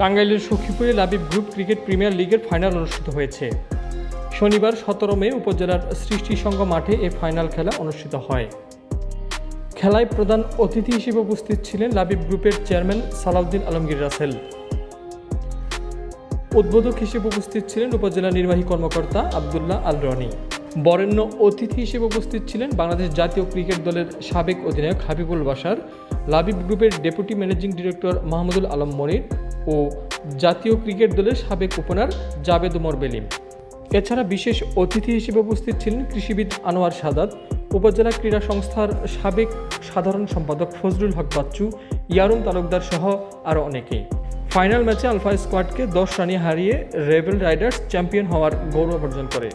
টাঙ্গাইলের সখীপুরে Labib group cricket premier লিগের ফাইনাল অনুষ্ঠিত হয়েছে। শনিবার সতেরো মে উপজেলার সৃষ্টি সংঘ মাঠে এ ফাইনাল খেলা অনুষ্ঠিত হয়। খেলায় প্রধান অতিথি হিসেবে উপস্থিত ছিলেন লাবিব গ্রুপের চেয়ারম্যান সালাউদ্দিন আলমগীর রাসেল। উদ্বোধক হিসেবে উপস্থিত ছিলেন উপজেলা নির্বাহী কর্মকর্তা আবদুল্লাহ আল রনি বরেণ্য অতিথি হিসেবে উপস্থিত ছিলেন বাংলাদেশ জাতীয় ক্রিকেট দলের সাবেক অধিনায়ক হাবিবুল বাসার লাবিব গ্রুপের deputy managing director Mahmudul Alam Monir ও জাতীয় ক্রিকেট দলের সাবেক ওপেনার জাবেদ উমর বেলিম। এছাড়া বিশেষ অতিথি হিসেবে উপস্থিত ছিলেন কৃষিবিদ আনোয়ার সাদাত, উপজেলা ক্রীড়া সংস্থার সাবেক সাধারণ সম্পাদক ফজলুল হক বাচ্চু ইয়ারুন তালুকদার সহ আরও অনেকেই। ফাইনাল ম্যাচে আলফা স্কোয়াডকে দশ রানে হারিয়ে রেবেল রাইডার্স চ্যাম্পিয়ন হওয়ার গৌরব অর্জন করে।